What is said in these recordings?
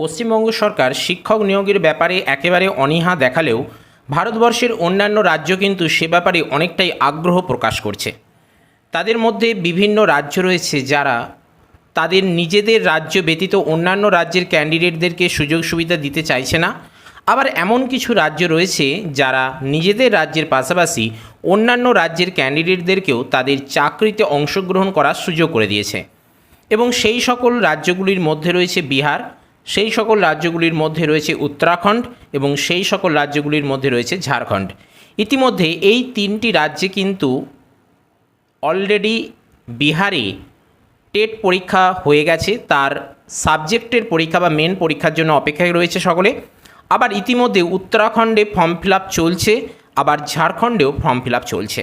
পশ্চিমবঙ্গ সরকার শিক্ষক নিয়োগের ব্যাপারে একেবারে অনীহা দেখালেও ভারতবর্ষের অন্যান্য রাজ্য কিন্তু সে ব্যাপারে অনেকটাই আগ্রহ প্রকাশ করছে। তাদের মধ্যে বিভিন্ন রাজ্য রয়েছে যারা তাদের নিজেদের রাজ্য ব্যতীত অন্যান্য রাজ্যের ক্যান্ডিডেটদেরকে সুযোগ সুবিধা দিতে চাইছে না। আবার এমন কিছু রাজ্য রয়েছে যারা নিজেদের রাজ্যের পাশাপাশি অন্যান্য রাজ্যের ক্যান্ডিডেটদেরকেও তাদের চাকরিতে অংশগ্রহণ করার সুযোগ করে দিয়েছে। এবং সেই সকল রাজ্যগুলির মধ্যে রয়েছে বিহার সেই সকল রাজ্যগুলির মধ্যে রয়েছে উত্তরাখণ্ড এবং সেই সকল রাজ্যগুলির মধ্যে রয়েছে ঝাড়খণ্ড। ইতিমধ্যে এই তিনটি রাজ্যে কিন্তু অলরেডি বিহারে টেট পরীক্ষা হয়ে গেছে। তার সাবজেক্টের পরীক্ষা বা মেন পরীক্ষার জন্য অপেক্ষায় রয়েছে সকলে। আবার ইতিমধ্যে উত্তরাখণ্ডে ফর্ম ফিল চলছে, আবার ঝাড়খণ্ডেও ফর্ম ফিল চলছে।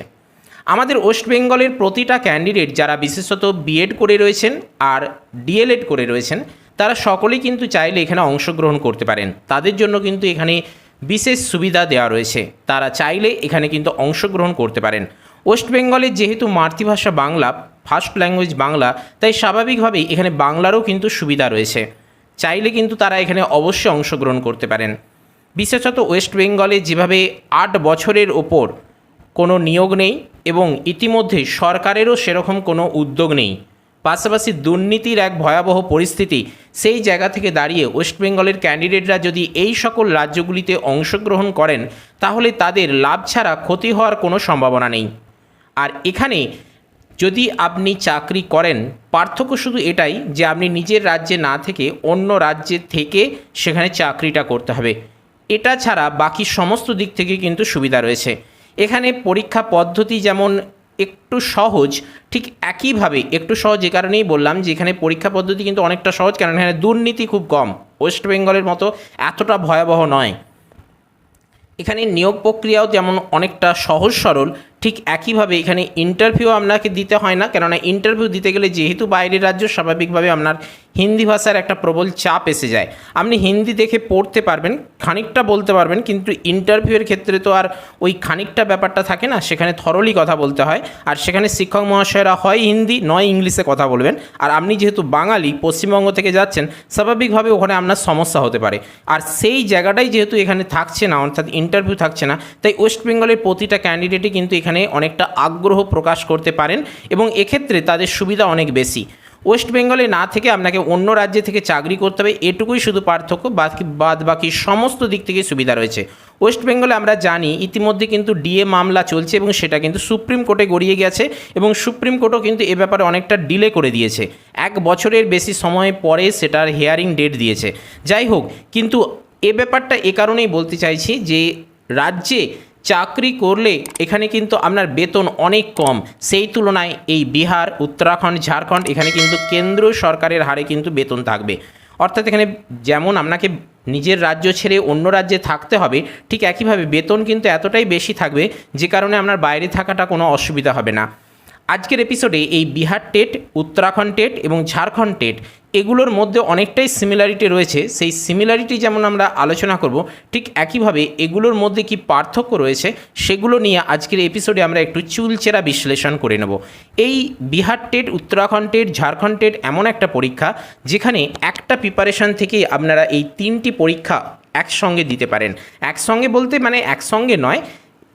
আমাদের ওয়েস্ট বেঙ্গলের প্রতিটা ক্যান্ডিডেট যারা বিশেষত বিএড করে রয়েছেন আর ডিএলএড করে রয়েছেন তারা সকলেই কিন্তু চাইলে এখানে অংশগ্রহণ করতে পারেন। তাদের জন্য কিন্তু এখানে বিশেষ সুবিধা দেওয়া রয়েছে। তারা চাইলে এখানে কিন্তু অংশগ্রহণ করতে পারেন। ওয়েস্ট বেঙ্গলের যেহেতু মাতৃভাষা বাংলা, ফার্স্ট ল্যাঙ্গুয়েজ বাংলা, তাই স্বাভাবিকভাবেই এখানে বাংলারও কিন্তু সুবিধা রয়েছে। চাইলে কিন্তু তারা এখানে অবশ্যই অংশগ্রহণ করতে পারেন। বিশেষত ওয়েস্ট বেঙ্গলে যেভাবে আট বছরের ওপর কোনো নিয়োগ নেই এবং ইতিমধ্যে সরকারেরও সেরকম কোনো উদ্যোগ নেই। পাশাপাশি দুর্নীতির এক ভয়াবহ পরিস্থিতি, সেই জায়গা থেকে দাঁড়িয়ে ওয়েস্ট বেঙ্গলের ক্যান্ডিডেটরা যদি এই সকল রাজ্যগুলিতে অংশগ্রহণ করেন, তাহলে তাদের লাভ ছাড়া ক্ষতি হওয়ার কোনো সম্ভাবনা নেই। আর এখানে যদি আপনি চাকরি করেন, পার্থক্য শুধু এটাই যে আপনি নিজের রাজ্যে না থেকে অন্য রাজ্যে থেকে সেখানে চাকরিটা করতে হবে। এটা ছাড়া বাকি সমস্ত দিক থেকে কিন্তু সুবিধা রয়েছে। এখানে পরীক্ষা পদ্ধতি যেমন একটু সহজ, ঠিক একইভাবে একটু সহজ যে কারণেই বললাম যে এখানে পরীক্ষা পদ্ধতি কিন্তু অনেকটা সহজ কারণ এখানে দুর্নীতি খুব কম। ওয়েস্ট বেঙ্গলের মতো এতটা ভয়াবহ নয়। এখানে নিয়োগ প্রক্রিয়াও যেমন অনেকটা সহজ সরল ঠিক একইভাবে এখানে ইন্টারভিউ আপনাকে দিতে হয় না, কেননা ইন্টারভিউ দিতে গেলে যেহেতু বাইরের রাজ্য, স্বাভাবিকভাবে আপনার হিন্দি ভাষার একটা প্রবল চাপ এসে যায়। আপনি হিন্দি দেখে পড়তে পারবেন, খানিকটা বলতে পারবেন, কিন্তু ইন্টারভিউয়ের ক্ষেত্রে তো আর ওই খানিকটা ব্যাপারটা থাকে না, সেখানে থরলি কথা বলতে হয়, আর সেখানে শিক্ষক মহাশয়রা হয় হিন্দি, নয় ইংলিশে কথা বলবেন। আর আপনি যেহেতু বাঙালি, পশ্চিমবঙ্গ থেকে যাচ্ছেন, স্বাভাবিকভাবে ওখানে আপনার সমস্যা হতে পারে। আর সেই জায়গাটাই যেহেতু এখানে থাকছে না, অর্থাৎ ইন্টারভিউ থাকছে না, তাই ওয়েস্ট বেঙ্গলের প্রতিটা ক্যান্ডিডেটই কিন্তু এখানে অনেকটা আগ্রহ প্রকাশ করতে পারেন এবং এক্ষেত্রে তাদের সুবিধা অনেক বেশি। ওয়েস্ট বেঙ্গলে না থেকে আপনাকে অন্য রাজ্যে থেকে চাকরি করতে হবে, এটুকুই শুধু পার্থক্য, বাকি বাদ বাকি সমস্ত দিক থেকে সুবিধা রয়েছে। ওয়েস্ট বেঙ্গলে আমরা জানি ইতিমধ্যে কিন্তু ডিএ মামলা চলছে এবং সেটা কিন্তু সুপ্রিম কোর্টে গড়িয়ে গেছে এবং সুপ্রিম কোর্টও কিন্তু এ ব্যাপারে অনেকটা ডিলে করে দিয়েছে। এক বছরের বেশি সময় পরে সেটার হেয়ারিং ডেট দিয়েছে। যাই হোক, কিন্তু এ ব্যাপারটা এ কারণেই বলতে চাইছি যে রাজ্যে চাকরি করলে এখানে কিন্তু আপনার বেতন অনেক কম। সেই তুলনায় এই বিহার, উত্তরাখণ্ড, ঝাড়খণ্ড এখানে কিন্তু কেন্দ্র সরকারের হারে কিন্তু বেতন থাকবে। অর্থাৎ এখানে যেমন আপনাকে নিজের রাজ্য ছেড়ে অন্য রাজ্যে থাকতে হবে, ঠিক একইভাবে বেতন কিন্তু এতটাই বেশি থাকবে যে কারণে আপনার বাইরে থাকাটা কোনো অসুবিধা হবে না। আজকের এপিসোডে এই বিহার টেট, উত্তরাখণ্ড টেট এবং ঝাড়খণ্ড টেট, এগুলোর মধ্যে অনেকটাই সিমিলারিটি রয়েছে। সেই সিমিলারিটি যেমন আমরা আলোচনা করব, ঠিক একইভাবে এগুলোর মধ্যে কি পার্থক্য রয়েছে, সেগুলো নিয়ে আজকের এপিসোডে আমরা একটু চুলচেরা বিশ্লেষণ করে নেব। এই Bihar TET, Uttarakhand TET, Jharkhand TET এমন একটা পরীক্ষা, যেখানে একটা প্রিপারেশন থেকেই আপনারা এই তিনটি পরীক্ষা একসঙ্গে দিতে পারেন। একসঙ্গে বলতে মানে একসঙ্গে নয়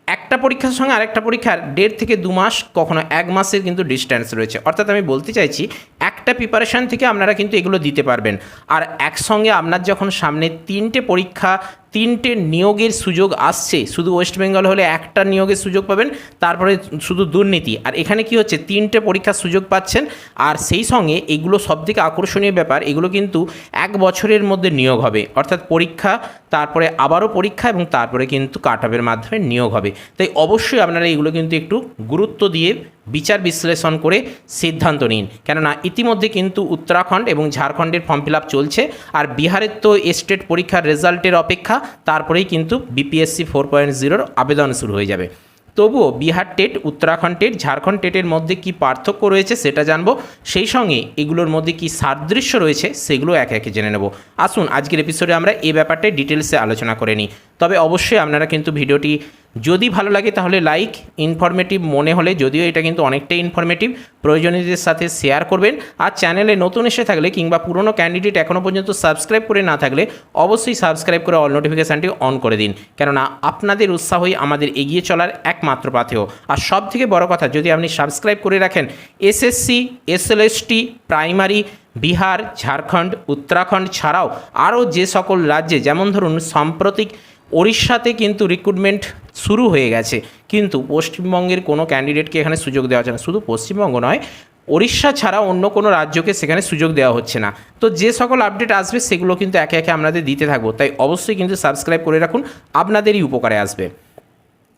একটা পরীক্ষার সঙ্গে আরেকটা পরীক্ষার দেড় থেকে দু মাস, কখনো এক মাসের কিন্তু ডিস্ট্যান্স রয়েছে। অর্থাৎ আমি বলতে চাইছি, একটা প্রিপারেশান থেকে আপনারা কিন্তু এগুলো দিতে পারবেন। আর একসঙ্গে আপনার যখন সামনে তিনটে পরীক্ষা তিনটে নিয়োগের সুযোগ আসছে। শুধু ওয়েস্ট বেঙ্গল হলে একটা নিয়োগের সুযোগ পাবেন, তারপরে শুধু দুর্নীতি। আর এখানে কি হচ্ছে? তিনটে পরীক্ষার সুযোগ পাচ্ছেন, আর সেই সঙ্গে এগুলো সবথেকে আকর্ষণীয় ব্যাপার, এগুলো কিন্তু এক বছরের মধ্যে নিয়োগ হবে। অর্থাৎ পরীক্ষা, তারপরে আবারও পরীক্ষা এবং তারপরে কিন্তু কাটআপের মাধ্যমে নিয়োগ হবে। তাই অবশ্যই আপনারা এগুলো কিন্তু একটু গুরুত্ব দিয়ে বিচার বিশ্লেষণ করে সিদ্ধান্ত নিন। কেননা ইতিমধ্যে কিন্তু উত্তরাখণ্ড এবং ঝাড়খণ্ডের ফর্ম ফিল চলছে, আর বিহারের তো স্টেট পরীক্ষার রেজাল্টের অপেক্ষা তারপরেই কিন্তু বিপিএসসি ফোর পয়েন্ট জিরোর আবেদন শুরু হয়ে যাবে। তবুও বিহার টেট, উত্তরাখণ্ড টেট, ঝাড়খণ্ড টেটের মধ্যে কি পার্থক্য রয়েছে সেটা জানব। সেই সঙ্গে এগুলোর মধ্যে কি সাদৃশ্য রয়েছে সেগুলো একে একে জেনে নেব। আসুন, আজকের এপিসোডে আমরা এ ব্যাপারটা ডিটেলসে আলোচনা করে নিই। তবে অবশ্যই আপনারা কিন্তু ভিডিওটি যদি ভালো লাগে তাহলে লাইক ইনফরমেটিভ মনে হলে যদিও এটা কিন্তু অনেকটাই ইনফরমেটিভ প্রয়োজনীয়দের সাথে শেয়ার করবেন। আর চ্যানেলে নতুন এসে থাকলে কিংবা পুরনো ক্যান্ডিডেট এখনও পর্যন্ত সাবস্ক্রাইব করে না থাকলে অবশ্যই সাবস্ক্রাইব করে অল নোটিফিকেশানটি অন করে দিন। কেননা আপনাদের উৎসাহই আমাদের এগিয়ে চলার একমাত্র পাথেয়। আর সব থেকে বড় কথা, যদি আপনি সাবস্ক্রাইব করে রাখেন SSC SLST primary Bihar Jharkhand Uttarakhand ছাড়াও আরও যে সকল রাজ্যে, যেমন ধরুন সাম্প্রতিক ওড়িশাতে কিন্তু রিক্রুটমেন্ট শুরু হয়ে গেছে। কিন্তু পশ্চিমবঙ্গের কোনো ক্যান্ডিডেটকে এখানে সুযোগ দেওয়া হচ্ছে না। শুধু পশ্চিমবঙ্গ নয়, ওড়িশা ছাড়া অন্য কোনো রাজ্যকে সেখানে সুযোগ দেওয়া হচ্ছে না। তো যে সকল আপডেট আসবে, সেগুলো কিন্তু একে একে আপনাদের দিতে থাকব। তাই অবশ্যই কিন্তু সাবস্ক্রাইব করে রাখুন, আপনাদেরই উপকারে আসবে।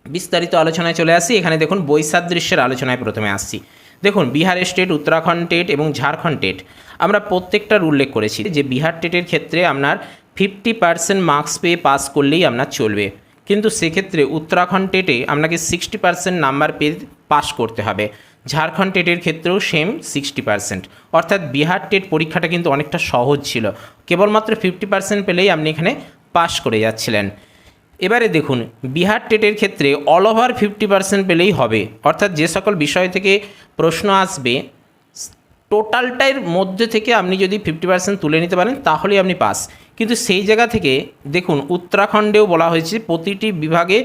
বিস্তারিত আলোচনায় চলে আসি। এখানে দেখুন, বৈসাদৃশ্যের আলোচনায় প্রথমে আসছি। দেখুন, বিহার স্টেট উত্তরাখণ্ড টেট এবং ঝাড়খণ্ড টেট আমরা প্রত্যেকটার উল্লেখ করেছি যে বিহার টেটের ক্ষেত্রে আপনার ফিফটি পার্সেন্ট মার্কস পেয়ে পাস করলেই আপনার চলবে। কিন্তু সেক্ষেত্রে উত্তরাখণ্ড টেটে আপনাকে সিক্সটি পার্সেন্ট নাম্বার পেয়ে পাস করতে হবে। ঝাড়খণ্ড টেটের ক্ষেত্রেও সেম সিক্সটি পার্সেন্ট। অর্থাৎ বিহার টেট পরীক্ষাটা কিন্তু অনেকটা সহজ ছিল। কেবলমাত্র ফিফটি পার্সেন্ট পেলেই আপনি এখানে পাস করে যাচ্ছিলেন। এবারে দেখুন, বিহার টেটের ক্ষেত্রে অল ওভার ফিফটি পার্সেন্ট পেলেই হবে। অর্থাৎ যে সকল বিষয় থেকে প্রশ্ন আসবে টোটালটার মধ্যে থেকে আপনি যদি ফিফটি পার্সেন্ট তুলে নিতে পারেন, তাহলেই আপনি পাস। কিন্তু সেই জায়গা থেকে দেখুন উত্তরাখণ্ডেও বলা হয়েছে প্রতিটি বিভাগে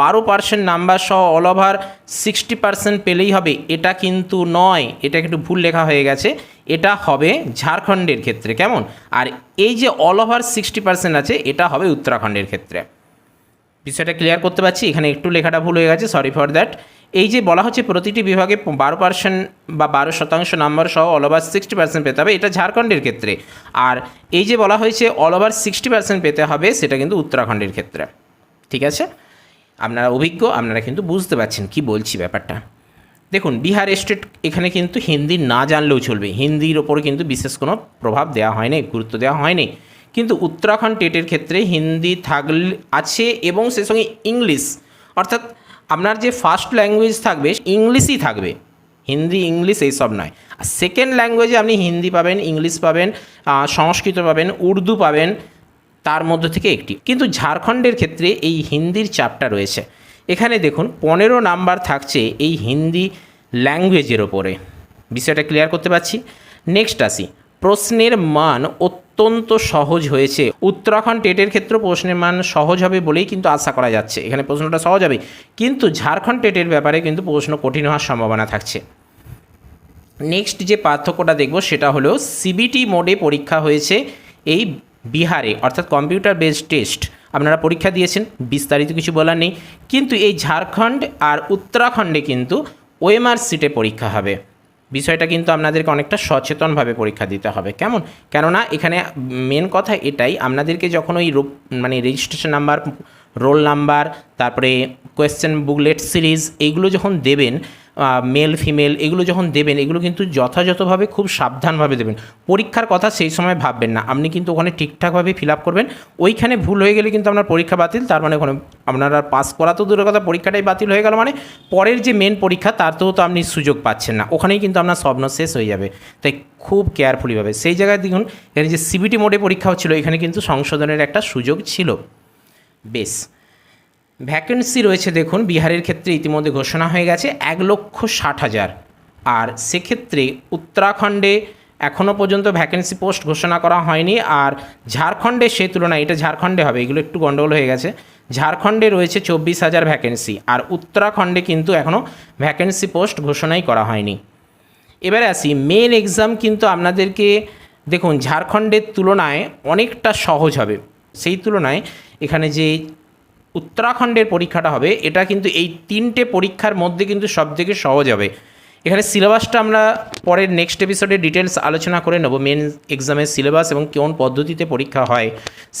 বারো পার্সেন্ট নাম্বার সহ অল ওভার সিক্সটি পার্সেন্ট পেলেই হবে। এটা কিন্তু নয়, এটা একটু ভুল লেখা হয়ে গেছে। এটা হবে ঝাড়খণ্ডের ক্ষেত্রে, কেমন? আর এই যে অল ওভার সিক্সটি পার্সেন্ট আছে, এটা হবে উত্তরাখণ্ডের ক্ষেত্রে। বিষয়টা ক্লিয়ার করতে পারছি? এখানে একটু লেখাটা ভুল হয়ে গেছে সরি ফর দ্যাট এই যে বলা হচ্ছে প্রতিটি বিভাগে বারো পার্সেন্ট বা বারো শতাংশ নাম্বার সহ অল ওভার সিক্সটি পার্সেন্ট পেতে হবে, এটা ঝাড়খণ্ডের ক্ষেত্রে। আর এই যে বলা হয়েছে অল ওভার সিক্সটি পার্সেন্ট পেতে হবে, সেটা কিন্তু উত্তরাখণ্ডের ক্ষেত্রে। ঠিক আছে? আপনারা অভিজ্ঞ, আপনারা কিন্তু বুঝতে পারছেন কি বলছি ব্যাপারটা। দেখুন, বিহার স্টেট এখানে কিন্তু হিন্দি না জানলেও চলবে। হিন্দির ওপর কিন্তু বিশেষ কোনো প্রভাব দেওয়া হয়নি গুরুত্ব দেওয়া হয়নি কিন্তু উত্তরাখণ্ড টেটের ক্ষেত্রে হিন্দি থাকলে, আছে এবং সে সঙ্গে ইংলিশ, অর্থাৎ আপনার যে ফার্স্ট ল্যাঙ্গুয়েজ থাকবে, ইংলিশই থাকবে। হিন্দি, ইংলিশ এইসব নয়। আর সেকেন্ড ল্যাঙ্গুয়েজে আপনি হিন্দি পাবেন, ইংলিশ পাবেন সংস্কৃত পাবেন, উর্দু পাবেন, তার মধ্যে থেকে একটি। কিন্তু ঝাড়খণ্ডের ক্ষেত্রে এই হিন্দির চাপটা রয়েছে। এখানে দেখুন, পনেরো নাম্বার থাকছে এই হিন্দি ল্যাঙ্গুয়েজের ওপরে। বিষয়টা ক্লিয়ার করতে পারছি? নেক্সট আসি। প্রশ্নের মান অত্যন্ত সহজ হয়েছে। উত্তরাখণ্ড টেটের ক্ষেত্রে প্রশ্নের মান সহজ হবে বলেই কিন্তু আশা করা যাচ্ছে। এখানে প্রশ্নটা সহজ হবে। কিন্তু ঝাড়খণ্ড টেটের ব্যাপারে কিন্তু প্রশ্ন কঠিন হওয়ার সম্ভাবনা থাকছে। নেক্সট যে পার্থক্যটা দেখব সেটা হলো সিবিটি মোডে পরীক্ষা হয়েছে এই বিহারে, অর্থাৎ কম্পিউটার বেসড টেস্ট। আপনারা পরীক্ষা দিয়েছেন, বিস্তারিত কিছু বলার নেই। কিন্তু এই ঝাড়খণ্ড আর উত্তরাখণ্ডে কিন্তু ওএমআর সিটে পরীক্ষা হবে। বিষয়টা কিন্তু আপনাদেরকে অনেকটা সচেতনভাবে পরীক্ষা দিতে হবে। কেমন? কেননা এখানে মেন কথা এটাই, আপনাদেরকে যখন ওই মানে রেজিস্ট্রেশন নাম্বার রোল নাম্বার তারপরে কোয়েশ্চেন বুকলেট সিরিজ এইগুলো যখন দেবেন মেল ফিমেল এগুলো যখন দেবেন, এগুলো কিন্তু যথাযথভাবে খুব সাবধানভাবে দেবেন। পরীক্ষার কথা সেই সময় ভাববেন না। আপনি কিন্তু ওখানে ঠিকঠাকভাবে ফিল আপ করবেন। ওইখানে ভুল হয়ে গেলে কিন্তু আপনার পরীক্ষা বাতিল। তার মানে ওখানে আপনার পাস করা তো দূরের কথা, পরীক্ষাটাই বাতিল হয়ে গেল মানে পরের যে মেন পরীক্ষা তারতেও তো আপনি সুযোগ পাচ্ছেন না। ওখানেই কিন্তু আপনার স্বপ্ন শেষ হয়ে যাবে। তাই খুব কেয়ারফুলিভাবে সেই জায়গায় দেখুন, এখানে যে সিবিটি মোডে পরীক্ষা হচ্ছিল, এখানে কিন্তু সংশোধনের একটা সুযোগ ছিল। বেশ। ভ্যাকেন্সি রয়েছে দেখুন, বিহারের ক্ষেত্রে ইতিমধ্যে ঘোষণা হয়ে গেছে এক লক্ষ ষাট হাজার। আর সেক্ষেত্রে উত্তরাখণ্ডে এখনও পর্যন্ত ভ্যাকেন্সি পোস্ট ঘোষণা করা হয়নি। আর ঝাড়খণ্ডে সে তুলনায়, এটা ঝাড়খণ্ডে হবে, এগুলো একটু গণ্ডগোল হয়ে গেছে। ঝাড়খণ্ডে রয়েছে চব্বিশ হাজার ভ্যাকেন্সি আর উত্তরাখণ্ডে কিন্তু এখনও ভ্যাকেন্সি পোস্ট ঘোষণাই করা হয়নি। এবারে আসি মেন এক্সাম কিন্তু আপনাদেরকে, দেখুন, ঝাড়খণ্ডের তুলনায় অনেকটা সহজ হবে। সেই তুলনায় এখানে যে উত্তরাখণ্ডের পরীক্ষাটা হবে এটা কিন্তু এই তিনটে পরীক্ষার মধ্যে কিন্তু সবথেকে সহজ হবে। এখানে সিলেবাসটা আমরা পরের নেক্সট এপিসোডে ডিটেলস আলোচনা করে নেব মেন এক্সামের সিলেবাস এবং কোন পদ্ধতিতে পরীক্ষা হয়।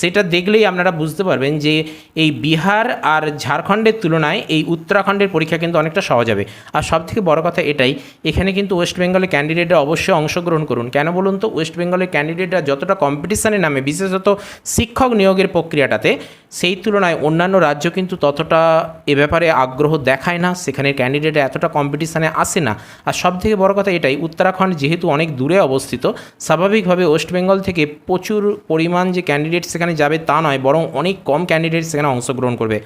সেটা দেখলেই আপনারা বুঝতে পারবেন যে এই বিহার আর ঝাড়খণ্ডের তুলনায় এই উত্তরাখণ্ডের পরীক্ষা কিন্তু অনেকটা সহজ হবে। আর সবথেকে বড় কথা এটাই, এখানে কিন্তু ওয়েস্ট বেঙ্গলের ক্যান্ডিডেটরা অবশ্যই অংশগ্রহণ করুন। কেন বলুন তো? ওয়েস্ট বেঙ্গলের ক্যান্ডিডেটরা যতটা কম্পিটিশানে নামে, বিশেষত শিক্ষক নিয়োগের প্রক্রিয়াটাতে, সেই তুলনায় অন্যান্য রাজ্য কিন্তু ততটা এ ব্যাপারে আগ্রহ দেখায় না। সেখানের ক্যান্ডিডেট এতটা কম্পিটিশানে আসে না। আর সব থেকে বড় কথা এটাই, উত্তরাখণ্ড যেহেতু অনেক দূরে অবস্থিত, স্বাভাবিকভাবে ওয়েস্ট বেঙ্গল থেকে প্রচুর পরিমাণ যে ক্যান্ডিডেট সেখানে যাবে তা নয়, বরং অনেক কম ক্যান্ডিডেট সেখানে অংশগ্রহণ করবে।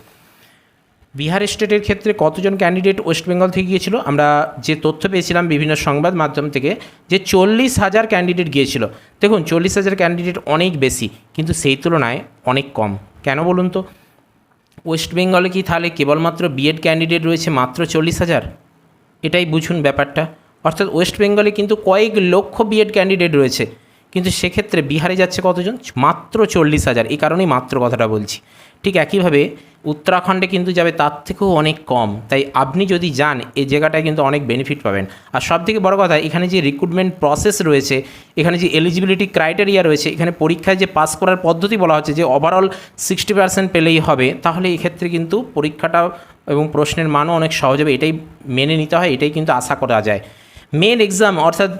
বিহার স্টেটের ক্ষেত্রে কতজন ক্যান্ডিডেট ওয়েস্ট বেঙ্গল থেকে গিয়েছিল? আমরা যে তথ্য পেয়েছিলাম বিভিন্ন সংবাদ মাধ্যম থেকে, যে চল্লিশ হাজার ক্যান্ডিডেট গিয়েছিল। দেখুন, চল্লিশ হাজার ক্যান্ডিডেট অনেক বেশি, কিন্তু সেই তুলনায় অনেক কম। কেন বলুন তো? ওয়েস্ট বেঙ্গলে কি তাহলে কেবলমাত্র বিএড ক্যান্ডিডেট রয়েছে মাত্র চল্লিশ হাজার? এটাই বুঝুন ব্যাপারটা। অর্থাৎ ওয়েস্ট বেঙ্গলে কিন্তু কয়েক লক্ষ বিএড ক্যান্ডিডেট রয়েছে। কিন্তু সেক্ষেত্রে বিহারে যাচ্ছে কতজন? মাত্র চল্লিশ হাজার। এই কারণেই মাত্র কথাটা বলছি। ঠিক একইভাবে উত্তরাখণ্ডে কিন্তু যাবে তার থেকেও অনেক কম। তাই আপনি যদি যান, এই জায়গাটায় কিন্তু অনেক বেনিফিট পাবেন। আর সব থেকে বড় কথা, এখানে যে রিক্রুটমেন্ট প্রসেস রয়েছে, এখানে যে এলিজিবিলিটি ক্রাইটেরিয়া রয়েছে, এখানে পরীক্ষায় যে পাস করার পদ্ধতি বলা হচ্ছে, যে ওভারঅল সিক্সটি পার্সেন্ট পেলেই হবে, তাহলে এক্ষেত্রে কিন্তু পরীক্ষাটা এবং প্রশ্নের মানও অনেক সহজ হবে, এটাই মেনে নিতে হয়, এটাই কিন্তু আশা করা যায়। মেন এক্সাম অর্থাৎ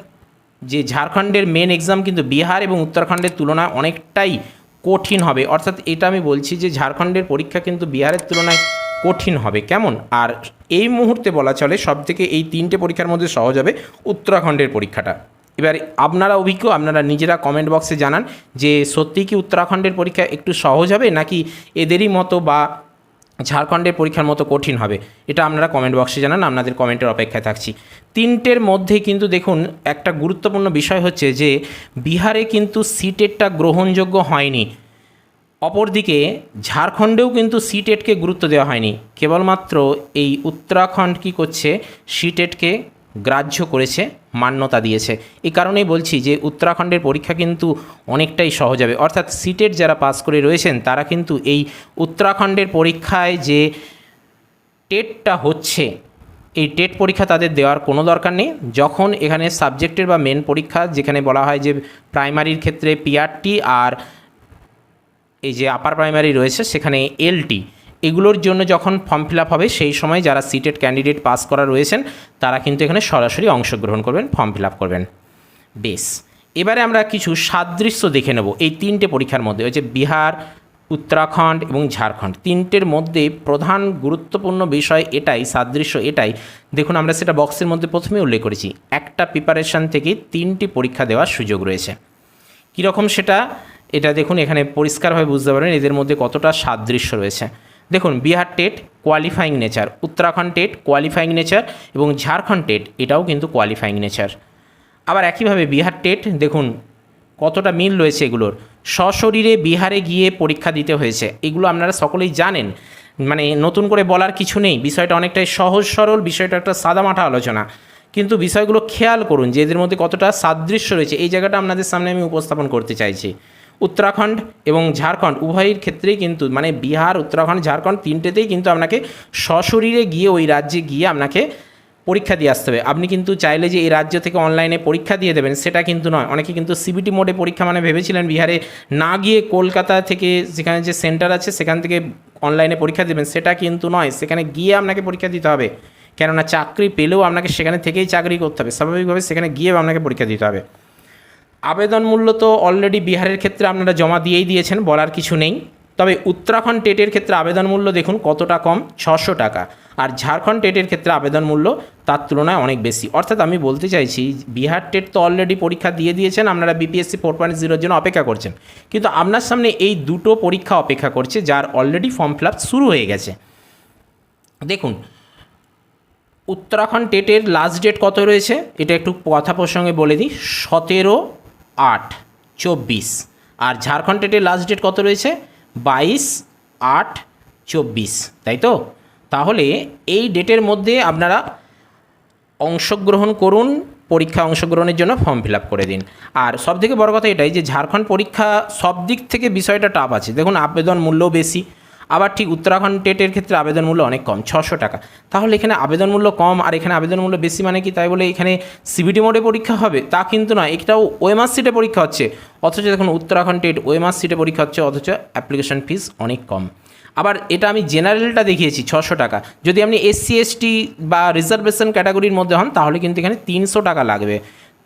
যে ঝাড়খণ্ডের মেন এক্সাম কিন্তু বিহার এবং উত্তরাখণ্ডের তুলনায় অনেকটাই কঠিন হবে। অর্থাৎ এটা আমি বলছি যে ঝাড়খণ্ডের পরীক্ষা কিন্তু বিহারের তুলনায় কঠিন হবে। কেমন? আর এই মুহূর্তে বলা চলে সব থেকে এই তিনটে পরীক্ষার মধ্যে সহজ হবে উত্তরাখণ্ডের পরীক্ষাটা। এবার আপনারা অভিজ্ঞ, আপনারা নিজেরা কমেন্ট বক্সে জানান যে সত্যিই কি উত্তরাখণ্ডের পরীক্ষা একটু সহজ হবে নাকি এদেরই মতো বা ঝাড়খণ্ডের পরীক্ষার মতো কঠিন হবে। এটা আপনারা কমেন্ট বক্সে জানান, আপনাদের কমেন্টের অপেক্ষায় থাকছি। তিনটের মধ্যে কিন্তু দেখুন, একটা গুরুত্বপূর্ণ বিষয় হচ্ছে যে, বিহারে কিন্তু সিটেটটা গ্রহণযোগ্য হয়নি। অপরদিকে, ঝাড়খণ্ডেও কিন্তু সিটেটকে গুরুত্ব দেওয়া হয়নি। কেবলমাত্র এই উত্তরাখণ্ড কী করছে সিটেটকে গ্রাহ্য করেছে, মান্যতা দিয়েছে। এই কারণেই বলছি যে উত্তরাখণ্ডের পরীক্ষা কিন্তু অনেকটাই সহজ হবে। অর্থাৎ সিটেট যারা পাস করে রয়েছেন, তারা কিন্তু এই উত্তরাখণ্ডের পরীক্ষায় যে টেটটা হচ্ছে, এই টেট পরীক্ষা তাদের দেওয়ার কোনো দরকার নেই। যখন এখানে সাবজেক্টের বা মেন পরীক্ষা, যেখানে বলা হয় যে প্রাইমারির ক্ষেত্রে পিআরটি আর এই যে আপার প্রাইমারি রয়েছে, সেখানে এলটি এগুলোর জন্য যখন ফর্ম ফিল হবে, সেই সময় যারা সিটেড ক্যান্ডিডেট পাস করা রয়েছেন, তারা কিন্তু এখানে সরাসরি অংশগ্রহণ করবেন ফর্ম ফিল করবেন। বেশ। এবারে আমরা কিছু সাদৃশ্য দেখে নেব। এই তিনটে পরীক্ষার মধ্যে, ওই যে বিহার, উত্তরাখণ্ড এবং ঝাড়খণ্ড। তিনটের মধ্যে প্রধান গুরুত্বপূর্ণ বিষয় এটাই, সাদৃশ্য এটাই। দেখুন, আমরা সেটা বক্সের মধ্যে প্রথমে উল্লেখ করেছি। একটা প্রিপারেশান থেকে তিনটি পরীক্ষা দেওয়ার সুযোগ রয়েছে। কীরকম সেটা? এটা দেখুন, এখানে পরিষ্কারভাবে বুঝতে পারবেন, এদের মধ্যে কতটা সাদৃশ্য রয়েছে। দেখুন, Bihar TET qualifying nature Uttarakhand TET qualifying nature এবং ঝাড়খণ্ড টেট, এটাও কিন্তু কোয়ালিফাইং নেচার আবার একইভাবে বিহার টেট, দেখুন, কতটা মিল রয়েছে এগুলোর। সশরীরে বিহারে গিয়ে পরীক্ষা দিতে হয়েছে, এগুলো আপনারা সকলেই জানেন। মানে নতুন করে বলার কিছু নেই, বিষয়টা অনেকটাই সহজ সরল, বিষয়টা একটা সাদামাঠা আলোচনা। কিন্তু বিষয়গুলো খেয়াল করুন যে এদের মধ্যে কতটা সাদৃশ্য রয়েছে, এই জায়গাটা আপনাদের সামনে আমি উপস্থাপন করতে চাইছি। উত্তরাখণ্ড এবং ঝাড়খণ্ড, উভয়ের ক্ষেত্রেই কিন্তু মানে বিহার, উত্তরাখণ্ড, ঝাড়খণ্ড তিনটেতেই কিন্তু আপনাকে সশরীরে গিয়ে ওই রাজ্যে গিয়ে আপনাকে পরীক্ষা দিয়ে আসতে হবে। আপনি কিন্তু চাইলে যে এই রাজ্য থেকে অনলাইনে পরীক্ষা দিয়ে দেবেন, সেটা কিন্তু নয়। অনেকে কিন্তু সিবিটি মোডে পরীক্ষা মানে ভেবেছিলেন বিহারে না গিয়ে কলকাতা থেকে যেখানে যে সেন্টার আছে, সেখান থেকে অনলাইনে পরীক্ষা দেবেন। সেটা কিন্তু নয়। সেখানে গিয়ে আপনাকে পরীক্ষা দিতে হবে। কেননা চাকরি পেলেও আপনাকে সেখানে থেকেই চাকরি করতে হবে। স্বাভাবিকভাবে সেখানে গিয়ে আপনাকে পরীক্ষা দিতে হবে। আবেদন মূল্য তো অলরেডি বিহারের ক্ষেত্রে আপনারা জমা দিয়েই দিয়েছেন, বলার কিছু নেই। তবে উত্তরাখণ্ড টেটের ক্ষেত্রে আবেদন মূল্য দেখুন কতটা কম? ছশো টাকা। আর ঝাড়খণ্ড টেটের ক্ষেত্রে আবেদন মূল্য তার তুলনায় অনেক বেশি। অর্থাৎ আমি বলতে চাইছি, বিহার টেট তো অলরেডি পরীক্ষা দিয়ে দিয়েছেন, আপনারা বিপিএসসি ফোর পয়েন্ট জিরোর জন্য অপেক্ষা করছেন। কিন্তু আপনার সামনে এই দুটো পরীক্ষা অপেক্ষা করছে, যার অলরেডি ফর্ম ফিল শুরু হয়ে গেছে। দেখুন, উত্তরাখণ্ড টেটের লাস্ট ডেট কত রয়েছে? এটা একটু কথা প্রসঙ্গে বলে দিই। সতেরো আট, চব্বিশ। আর ঝাড়খণ্ড টেটের লাস্ট ডেট কত রয়েছে? বাইশ, আট, চব্বিশ। তাই তো? তাহলে এই ডেটের মধ্যে আপনারা অংশগ্রহণ করুন পরীক্ষা অংশগ্রহণের জন্য ফর্ম ফিল আপ করে দিন। আর সব থেকে বড় কথা এটাই যে ঝাড়খণ্ড পরীক্ষা সব দিক থেকে বিষয়টা টাফ আছে। দেখুন, আবেদন মূল্যও বেশি আবার ঠিক উত্তরাখণ্ড টেটের ক্ষেত্রে আবেদন মূল্য অনেক কম, ছশো টাকা। তাহলে এখানে আবেদন মূল্য কম আর এখানে আবেদন মূল্য বেশি মানে কি? তাই বলে এখানে সিবিটি মোডে পরীক্ষা হবে, তা কিন্তু নয়, এটাও ওএমআর সিটে পরীক্ষা হচ্ছে। অথচ দেখুন উত্তরাখণ্ড টেট ওএমআর সিটে পরীক্ষা হচ্ছে, অথচ অ্যাপ্লিকেশন ফিস অনেক কম। আবার এটা আমি জেনারেলটা দেখিয়েছি, ছশো টাকা। যদি আপনি এসসি, এসটি বা রিজার্ভেশন ক্যাটাগরির মধ্যে হন, তাহলে কিন্তু এখানে তিনশো টাকা লাগবে।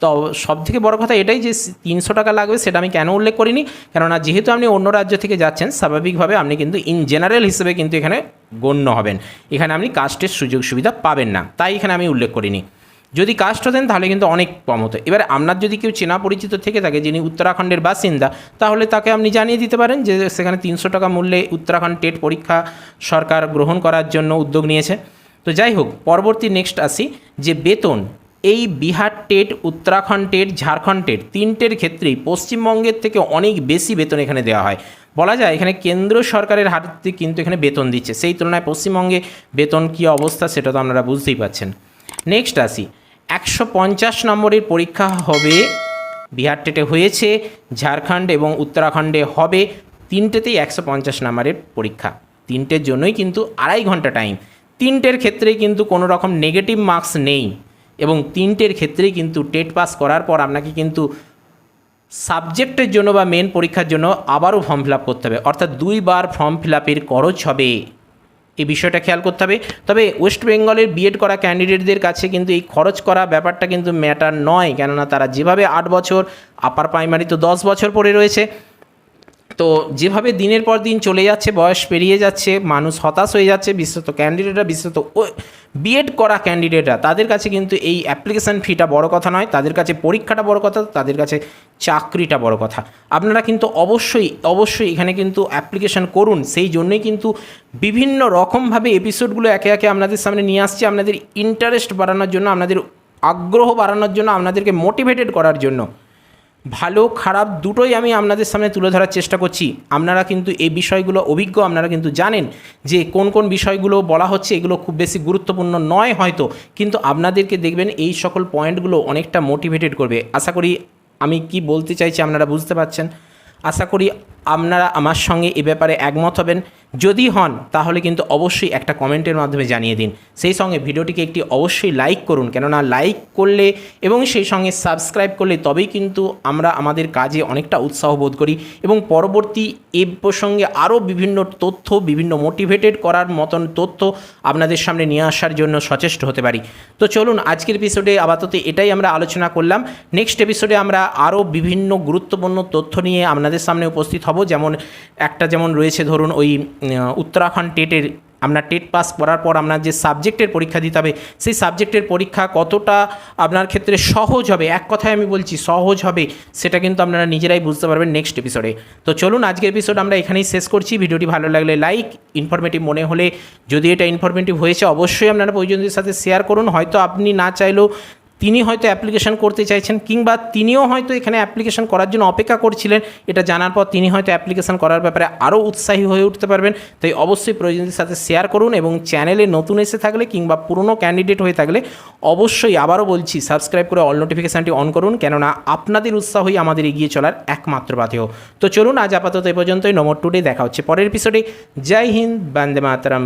তো সব থেকে বড় কথা এটাই যে তিনশো টাকা লাগবে সেটা আমি কেন উল্লেখ করিনি? কেননা যেহেতু আপনি অন্য রাজ্য থেকে যাচ্ছেন, স্বাভাবিকভাবে আপনি কিন্তু ইন জেনারেল হিসেবে কিন্তু এখানে গণ্য হবেন। এখানে আপনি কাস্টের সুযোগ সুবিধা পাবেন না, তাই এখানে আমি উল্লেখ করিনি। যদি কাস্ট হতেন তাহলে কিন্তু অনেক কম হতো। এবার আপনার যদি কেউ চেনা পরিচিত থেকে থাকে, যিনি উত্তরাখণ্ডের বাসিন্দা, তাহলে তাকে আপনি জানিয়ে দিতে পারেন যে সেখানে তিনশো টাকা মূল্যে উত্তরাখণ্ড টেট পরীক্ষা সরকার গ্রহণ করার জন্য উদ্যোগ নিয়েছে। তো যাই হোক, পরবর্তী নেক্সট আসি, যে বেতন। এই Bihar TET, Uttarakhand TET, Jharkhand TET তিনটের ক্ষেত্রেই পশ্চিমবঙ্গের থেকে অনেক বেশি বেতন এখানে দেওয়া হয়। বলা যায় এখানে কেন্দ্র সরকারের হাত কিন্তু এখানে বেতন দিচ্ছে। সেই তুলনায় পশ্চিমবঙ্গে বেতন কী অবস্থা সেটা তো আপনারা বুঝতেই পাচ্ছেন। নেক্সট আসি। একশো পঞ্চাশ নম্বরের পরীক্ষা হবে। বিহার টেটে হয়েছে, ঝাড়খণ্ড এবং উত্তরাখণ্ডে হবে। তিনটেতেই একশো পঞ্চাশ নম্বরের পরীক্ষা। তিনটের জন্যই কিন্তু আড়াই ঘণ্টা টাইম তিনটের ক্ষেত্রেই কিন্তু কোনো রকম নেগেটিভ মার্কস নেই। এবং তিনটের ক্ষেত্রেই কিন্তু টেট পাস করার পর আপনাকে কিন্তু সাবজেক্টের জন্য বা মেন পরীক্ষার জন্য আবারও ফর্ম ফিল করতে হবে। অর্থাৎ দুইবার ফর্ম ফিল খরচ হবে। এই বিষয়টা খেয়াল করতে হবে। তবে ওয়েস্ট বেঙ্গলের বিএড করা ক্যান্ডিডেটদের কাছে কিন্তু এই খরচ করা ব্যাপারটা কিন্তু ম্যাটার নয়। কেননা তারা যেভাবে আট বছর আপার প্রাইমারি তো দশ বছর পরে রয়েছে। তো যেভাবে দিনের পর দিন চলে যাচ্ছে, বয়স পেরিয়ে যাচ্ছে, মানুষ হতাশ হয়ে যাচ্ছে, বিশেষত ক্যান্ডিডেটরা বিশেষত বিএড করা ক্যান্ডিডেটরা তাদের কাছে কিন্তু এই অ্যাপ্লিকেশান ফিটা বড় কথা নয়, তাদের কাছে পরীক্ষাটা বড় কথা, তাদের কাছে চাকরিটা বড় কথা। আপনারা কিন্তু অবশ্যই অবশ্যই এখানে কিন্তু অ্যাপ্লিকেশান করুন, সেই জন্যই কিন্তু বিভিন্ন রকমভাবে এপিসোডগুলো একে একে আপনাদের সামনে নিয়ে আসছি, আপনাদের ইন্টারেস্ট বাড়ানোর জন্য, আপনাদের আগ্রহ বাড়ানোর জন্য, আপনাদেরকে মোটিভেটেড করার জন্য। ভালো, খারাপ দুটোই আমি আপনাদের সামনে তুলে ধরার চেষ্টা করছি। আপনারা কিন্তু এই বিষয়গুলো অভিজ্ঞ, আপনারা কিন্তু জানেন যে কোন কোন বিষয়গুলো বলা হচ্ছে, এগুলো খুব বেশি গুরুত্বপূর্ণ নয় হয়তো, কিন্তু আপনাদেরকে দেখবেন এই সকল পয়েন্টগুলো অনেকটা মোটিভেটেড করবে। আশা করি আমি কি বলতে চাইছি আপনারা বুঝতে পারছেন। আশা করি আপনারা আমার সঙ্গে এ ব্যাপারে একমত হবেন। যদি হন, তাহলে কিন্তু অবশ্যই একটা কমেন্টের মাধ্যমে জানিয়ে দিন। সেই সঙ্গে ভিডিওটিকে একটি অবশ্যই লাইক করুন, কেননা লাইক করলে এবং সেই সঙ্গে সাবস্ক্রাইব করলে তবেই কিন্তু আমরা আমাদের কাজে অনেকটা উৎসাহ বোধ করি এবং পরবর্তী এ প্রসঙ্গে আরও বিভিন্ন তথ্য, বিভিন্ন মোটিভেটেড করার মতন তথ্য আপনাদের সামনে নিয়ে আসার জন্য সচেষ্ট হতে পারি। তো চলুন, আজকের এপিসোডে আপাতত এটাই আমরা আলোচনা করলাম। নেক্সট এপিসোডে আমরা আরও বিভিন্ন গুরুত্বপূর্ণ তথ্য নিয়ে আপনাদের সামনে উপস্থিত হব। যেমন, একটা যেমন রয়েছে ধরুন ওই উত্তরাখণ্ড টেটের আপনার টেট পাস করার পর আপনার যে সাবজেক্টের পরীক্ষা দিতে হবে, সেই সাবজেক্টের পরীক্ষা কতটা আপনার ক্ষেত্রে সহজ হবে? এক কথায় আমি বলছি সহজ হবে, সেটা কিন্তু আপনারা নিজেরাই বুঝতে পারবেন নেক্সট এপিসোডে তো চলুন, আজকের এপিসোড আমরা এখানেই শেষ করছি। ভিডিওটি ভালো লাগলে লাইক ইনফরমেটিভ মনে হলে যদি এটা ইনফরমেটিভ হয়েছে, অবশ্যই আপনারা প্রয়োজনদের সাথে শেয়ার করুন। হয়তো আপনি না চাইলেও তিনি হয়তো অ্যাপ্লিকেশন করতে চাইছেন কিংবা তিনিও হয়তো এখানে অ্যাপ্লিকেশন করার জন্য অপেক্ষা করছিলেন। এটা জানার পর তিনি হয়তো অ্যাপ্লিকেশন করার ব্যাপারে আরও উৎসাহী হয়ে উঠতে পারবেন। তাই অবশ্যই প্রয়োজনদের সাথে শেয়ার করুন এবং চ্যানেলে নতুন এসে থাকলে কিংবা পুরনো ক্যান্ডিডেট হয়ে থাকলে অবশ্যই আবারও বলছি সাবস্ক্রাইব করে অল নোটিফিকেশানটি অন করুন। কেননা আপনাদের উৎসাহই আমাদের এগিয়ে চলার একমাত্র বাধেয় তো চলুন আজ আপাতত এ পর্যন্তই। নম্বর টুডে দেখা হচ্ছে পরের এপিসোডে জয় হিন্দ। বন্দে মাতরম।